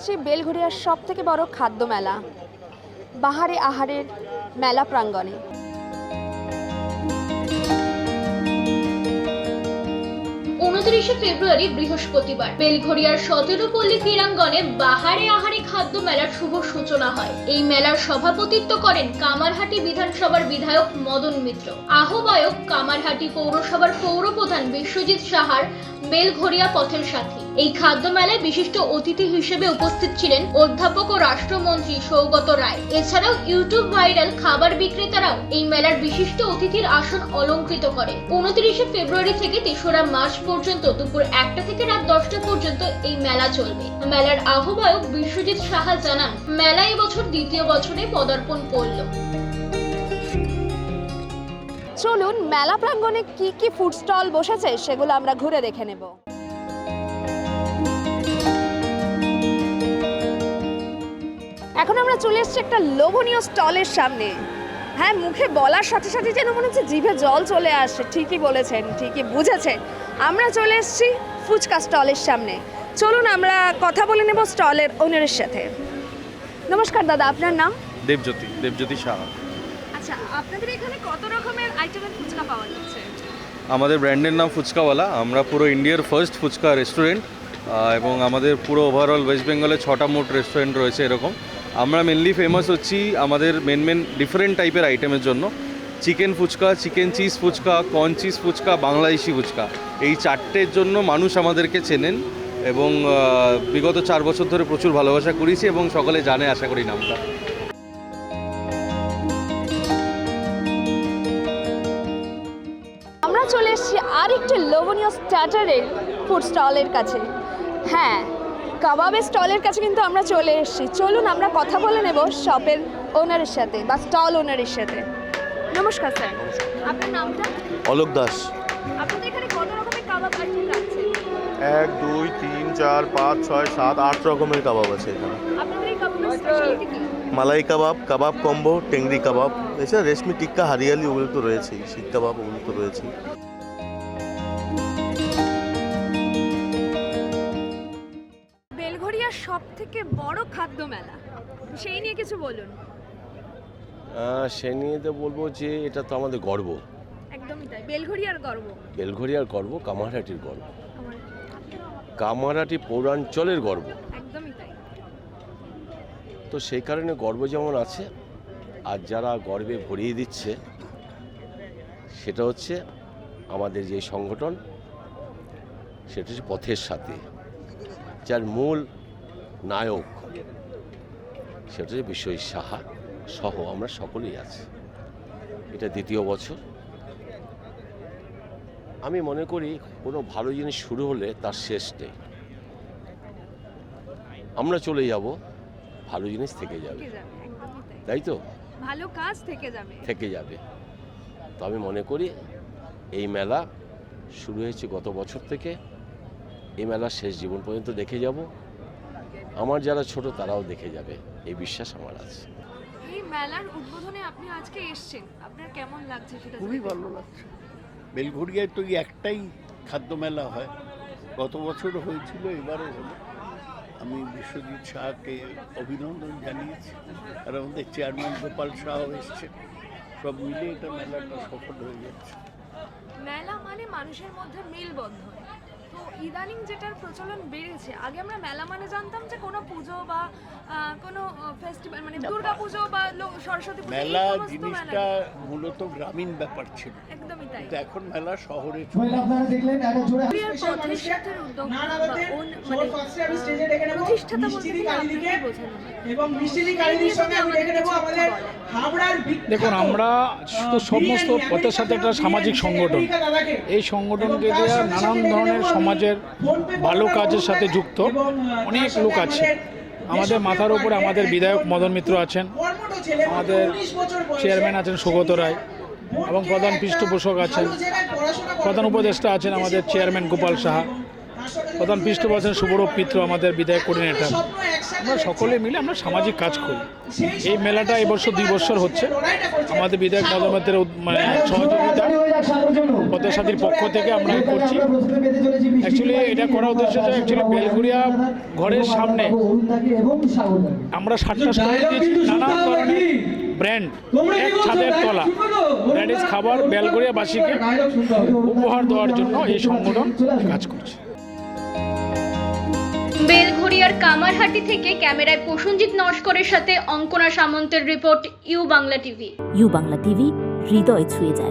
এসেছি বেলঘড়িয়ার সব থেকে বড় খাদ্য মেলা, বাহারে আহারের মেলা প্রাঙ্গণে। উনত্রিশে ফেব্রুয়ারি বৃহস্পতিবার, বেলঘরিয়ার সতেরো পল্লী ক্রীড়াঙ্গনে বাহারে আহারে খাদ্য মেলার শুভ সূচনা হয়। এই মেলার সভাপতিত্ব করেন কামারহাটি বিধানসভার বিধায়ক মদন মিত্র। আহ্বায়ক কামারহাটি পৌরসভার পৌরপ্রধান বিশ্বজিৎ সাহার বেলঘরিয়া পথের সাথী। এই খাদ্য মেলায় বিশিষ্ট অতিথি হিসেবে উপস্থিত ছিলেন অধ্যাপক ও রাষ্ট্রমন্ত্রী সৌগত রায়। এছাড়াও ইউটিউব ভাইরাল খাবার বিক্রেতারাও এই মেলার বিশিষ্ট অতিথির আসন অলঙ্কৃত করে। উনত্রিশে ফেব্রুয়ারি থেকে তেসরা মার্চ পর্যন্ত দুপুর একটা থেকে রাত দশটা পর্যন্ত এই মেলা চলবে। মেলার আহ্বায়ক বিশ্বজিৎ সাহা জানান, মেলা এবছর দ্বিতীয় বছরে পদার্পণ করল। চলুন, মেলা প্রাঙ্গণে কি কি ফুড স্টল বসেছে সেগুলো আমরা ঘুরে দেখে নেব। এখন আমরা চলে এসেছি একটা লোভনীয় স্টলের সামনে। হ্যাঁ মুখে বলার সাথে সাথে যেন মনে হচ্ছে জিভে জল চলে আসে ঠিকই বলেছেন ঠিকই বুঝেছেন। আমরা চলে এসেছি ফুচকা স্টলের সামনে। চলুন আমরা কথা বলে নেব স্টলের ওনারের সাথে। নমস্কার দাদা আপনার নাম? দেবজ্যোতি দেবজ্যোতি সাহা আচ্ছা আপনাদের এখানে কত রকমের আইটেমের ফুচকা পাওয়া যাচ্ছে? আমাদের ব্র্যান্ডের নাম ফুচকাওয়ালা। আমরা পুরো ইন্ডিয়ার ফার্স্ট ফুচকা রেস্টুরেন্ট এবং আমাদের পুরো ওভারঅল ওয়েস্ট বেঙ্গলে ছটা মোট রেস্টুরেন্ট রয়েছে এরকম। আমরা মেনলি ফেমাস হচ্ছি আমাদের মেন মেন ডিফারেন্ট টাইপের আইটেমের জন্য। Chicken fuchka chicken cheese fuchka corn cheese fuchka, Bangladeshi fuchka. এই চারটের জন্য মানুষ আমাদেরকে চেনেন এবং বিগত চার বছর ধরে প্রচুর ভালোবাসা করেছি এবং সকলে জানে, আশা করি নামটা। আমরা চলে এসেছি আর একটি লোভনীয় স্টার্টারের ফুড স্টলের কাছে। হ্যাঁ কাবাবের স্টলের কাছে কিন্তু আমরা চলে এসেছি। চলুন আমরা কথা বলে নেব শপের ওনারের সাথে বা স্টল ওনারের সাথে। নমস্কার স্যার আপনার নামটা? অলোক দাস। আপনাদের এখানে কত রকমের কাবাব আইটেম রাখছে এক দুই তিন চার পাঁচ ছয় সাত আট রকমের কাবাব আছে এখানে। আপনাদের এই কাবাবের স্পেশালিটি কি? মালাই কাবাব কাবাব কম্বো টেংরি কাবাব এছাড়া রেশমি টিক্কা হারিয়ালি ওগুলো তো রয়েছেই শিক কাবাব ওগুলো তো রয়েছেই। বেলঘড়িয়ার সব থেকে বড় খাদ্য মেলা সেই নিয়ে কিছু বলুন। সে নিয়ে তো বলব যে এটা তো আমাদের গর্ব। একদমই তাই। বেলঘড়িয়ার গর্ব। বেলঘরিয়ার গর্ব কামারহাটির গর্ব। কামারহাটি পৌরাঞ্চলের গর্ব। একদমই তাই। তো সেই কারণে গর্ব যেমন আছে আর যারা গর্বে ভরিয়ে দিচ্ছে সেটা হচ্ছে আমাদের যে সংগঠন সেটা হচ্ছে পথের সাথে। যার মূল নায়ক সেটা হচ্ছে বিশ্বজিৎ সাহা সহ আমরা সকলেই আছি। এটা দ্বিতীয় বছর। আমি মনে করি কোনো ভালো জিনিস শুরু হলে তার শেষ নেই। আমরা চলে যাব ভালো জিনিস থেকে যাবে। তাই। তো? ভালো কাজ থেকে যাবে। থেকে যাবে। তো আমি মনে করি এই মেলা শুরু হয়েছে গত বছর থেকে। এই মেলা শেষ জীবন পর্যন্ত দেখে যাব। আমার যারা ছোট তারাও দেখে যাবে। এই বিশ্বাস আমার আছে। এই মেলার উদ্বোধনে আপনি আজকে এসেছেন। আপনার কেমন লাগছে সেটা খুবই ভালো লাগছে। বেলঘড়িয়ায় তো একটাই খাদ্য মেলা হয়। গত বছর হয়েছিল এবারও হলো। আমি বিশ্বজিৎ শাহকে অভিনন্দন জানিয়েছি। আর আমাদের চেয়ারম্যান গোপাল শাহও এসছে। সব মিলে এটা মেলাটা সফল হয়ে যাচ্ছে মেলা মানে মানুষের মধ্যে মেলবন্ধন। তো ইদানিং যেটার প্রচলন বেড়েছে আগে আমরা মেলা মানে জানতাম যে কোনো পুজো বা কোনো ফেস্টিভ্যাল মানে দুর্গাপুজো বা সরস্বতী পুজো মেলা জিনিসটা মূলত গ্রামীণ ব্যাপার ছিল। একদমই তাই। এখন মেলা শহরে ওয়েল আপনারা দেখলেন একটা জোরে সাথে উদ্যোগ মানে প্রতিষ্ঠাতা বলতে। এবং মিষ্টি কালীদির সঙ্গে আমি দেখে নেব আমাদের হাবড়ার দেখুন আমরা তো সমস্ত পথের সাথে একটা সামাজিক সংগঠন। এই সংগঠনকে দেওয়া নানান ধরনের সমাজের ভালো কাজের সাথে যুক্ত অনেক লোক আছে। আমাদের মাথার উপরে আমাদের বিধায়ক মদন মিত্র আছেন, আমাদের চেয়ারম্যান আছেন সুগত রায় এবং প্রধান পৃষ্ঠপোষক আছেন। প্রধান উপদেষ্টা আছেন আমাদের চেয়ারম্যান গোপাল সাহা। প্রধান পৃষ্ঠপোষণ সুবরূপ মিত্র আমাদের বিধায়ক কোঅর্ডিনেটর আমরা সকলে মিলে আমরা সামাজিক কাজ করি। এই মেলাটা এবছর দুই বছর হচ্ছে। আমাদের বিধায়ক মদমের মানে সহযোগিতা পথের সাথীর পক্ষ থেকে আমরা করছি। অ্যাকচুয়ালি এটা করা উদ্দেশ্য যে অ্যাকচুয়ালি বেলগুড়িয়া ঘরের সামনে আমরা সাতটা স্টল দিয়েছি। নানান ধরনের ব্র্যান্ড। এক ছাদের তলা। ব্র্যান্ডেজ খাবার বেলগুড়িয়াবাসীকে উপহার দেওয়ার জন্য এই সংগঠন কাজ করছে। বেলঘড়িয়ার কামারহাটি থেকে ক্যামেরায় প্রসঞ্জিৎ নস্করের সাথে Ankana সামন্তের report U Bangla TV. U Bangla TV, হৃদয় ছুঁয়ে যায়।